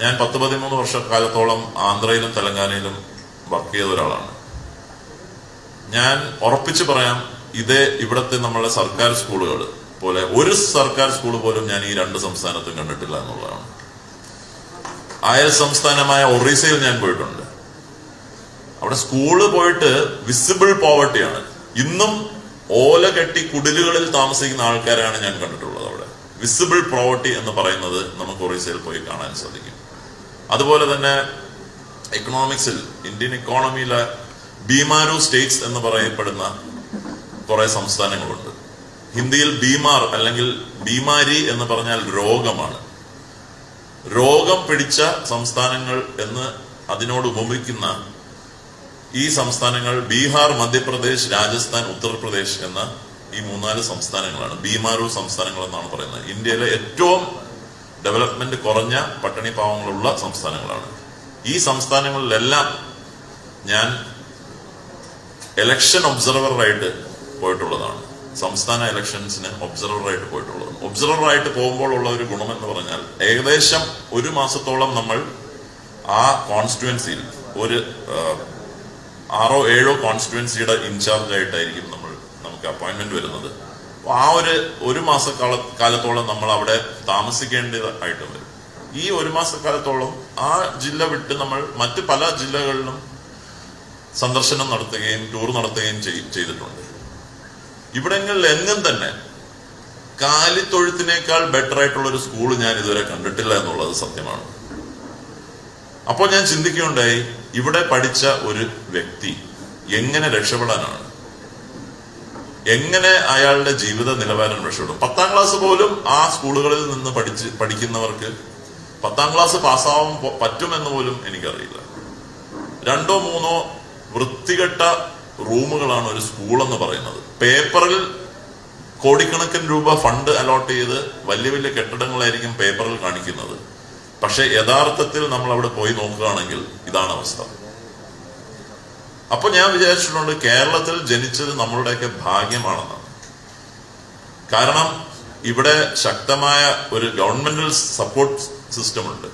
ഞാൻ പത്ത് പതിമൂന്ന് വർഷക്കാലത്തോളം ആന്ധ്രയിലും തെലങ്കാനയിലും വർക്ക് ചെയ്ത ഒരാളാണ്. ഞാൻ ഉറപ്പിച്ച് പറയാം ഇതേ ഇവിടുത്തെ നമ്മളെ സർക്കാർ സ്കൂളുകൾ പോലെ ഒരു സർക്കാർ സ്കൂൾ പോലും ഞാൻ ഈ രണ്ട് സംസ്ഥാനത്തും കണ്ടിട്ടില്ല എന്നുള്ളതാണ്. അയൽ സംസ്ഥാനമായ ഒറീസയിൽ ഞാൻ പോയിട്ടുണ്ട്. അവിടെ സ്കൂൾ പോയിട്ട് വിസിബിൾ പോവർട്ടിയാണ്. ഇന്നും ഓല കെട്ടി കുടിലുകളിൽ താമസിക്കുന്ന ആൾക്കാരാണ് ഞാൻ കണ്ടിട്ടുള്ളത് അവിടെ. വിസിബിൾ പ്രോവർട്ടി എന്ന് പറയുന്നത് നമുക്ക് ഒറീസയിൽ പോയി കാണാൻ സാധിക്കും. അതുപോലെ തന്നെ എക്കണോമിക്സിൽ ഇന്ത്യൻ ഇക്കോണമിയിലെ ബീമാരു സ്റ്റേറ്റ്സ് എന്ന് പറയപ്പെടുന്ന കുറെ സംസ്ഥാനങ്ങളുണ്ട്. ഹിന്ദിയിൽ ബീമാർ അല്ലെങ്കിൽ ബീമാരി എന്ന് പറഞ്ഞാൽ രോഗമാണ്. രോഗം പിടിച്ച സംസ്ഥാനങ്ങൾ എന്ന് അതിനോട് ഉപമിക്കുന്ന ഈ സംസ്ഥാനങ്ങൾ ബീഹാർ മധ്യപ്രദേശ് രാജസ്ഥാൻ ഉത്തർപ്രദേശ് എന്ന ഈ മൂന്നാൽ സംസ്ഥാനങ്ങളാണ്. ബീമാരു സംസ്ഥാനങ്ങൾ എന്നാണ് പറയുന്നത്. ഇന്ത്യയിലെ ഏറ്റവും ഡെവലപ്മെന്റ് കുറഞ്ഞ പട്ടിണി പാവങ്ങളുള്ള സംസ്ഥാനങ്ങളാണ്. ഈ സംസ്ഥാനങ്ങളിലെല്ലാം ഞാൻ എലക്ഷൻ ഒബ്സർവറായിട്ട് പോയിട്ടുള്ളതാണ്. സംസ്ഥാന ഇലക്ഷൻസിന് ഒബ്സർവറായിട്ട് പോയിട്ടുള്ളത് ഒബ്സർവറായിട്ട് പോകുമ്പോൾ ഉള്ള ഒരു ഗുണം എന്ന് പറഞ്ഞാൽ ഏകദേശം ഒരു മാസത്തോളം നമ്മൾ ആ കോൺസ്റ്റിറ്റുവൻസിയിൽ ഒരു ആറോ ഏഴോ കോൺസ്റ്റിറ്റുവൻസിയുടെ ഇൻചാർജ് ആയിട്ടായിരിക്കും നമ്മൾ നമുക്ക് അപ്പോയിന്റ്മെന്റ് വരുന്നത്. ആ ഒരു ഒരു മാസക്കാല കാലത്തോളം നമ്മൾ അവിടെ താമസിക്കേണ്ടതായിട്ട് വരും. ഈ ഒരു മാസക്കാലത്തോളം ആ ജില്ല വിട്ട് നമ്മൾ മറ്റ് പല ജില്ലകളിലും സന്ദർശനം നടത്തുകയും ടൂർ നടത്തുകയും ചെയ്തിട്ടുണ്ട്. ഇവിടങ്ങളിൽ എങ്ങും തന്നെ കാലിത്തൊഴുത്തിനേക്കാൾ ബെറ്റർ ആയിട്ടുള്ള ഒരു സ്കൂൾ ഞാൻ ഇതുവരെ കണ്ടിട്ടില്ല എന്നുള്ളത് സത്യമാണ്. അപ്പോൾ ഞാൻ ചിന്തിക്കുകയുണ്ടായി ഇവിടെ പഠിച്ച ഒരു വ്യക്തി എങ്ങനെ രക്ഷപ്പെടാനാണ്? എങ്ങനെ അയാളുടെ ജീവിത നിലവാരം രക്ഷപ്പെടും? പത്താം ക്ലാസ് പോലും ആ സ്കൂളുകളിൽ നിന്ന് പഠിച്ച് പഠിക്കുന്നവർക്ക് പത്താം ക്ലാസ് പാസ്സാവാൻ പറ്റുമെന്ന് പോലും എനിക്കറിയില്ല. രണ്ടോ മൂന്നോ വൃത്തികെട്ട റൂമുകളാണ് ഒരു സ്കൂൾ എന്ന് പറയുന്നത്. പേപ്പറിൽ കോടിക്കണക്കിന് രൂപ ഫണ്ട് അലോട്ട് ചെയ്ത് വലിയ വലിയ കെട്ടിടങ്ങളായിരിക്കും പേപ്പറിൽ കാണിക്കുന്നത്. പക്ഷെ യഥാർത്ഥത്തിൽ നമ്മൾ അവിടെ പോയി നോക്കുകയാണെങ്കിൽ ഇതാണ് അവസ്ഥ. അപ്പൊ ഞാൻ വിചാരിച്ചിട്ടുണ്ട് കേരളത്തിൽ ജനിച്ചത് നമ്മളുടെയൊക്കെ ഭാഗ്യമാണെന്ന് കാരണം ഇവിടെ ശക്തമായ ഒരു ഗവൺമെന്റൽ സപ്പോർട്ട് സിസ്റ്റം ഉണ്ട്.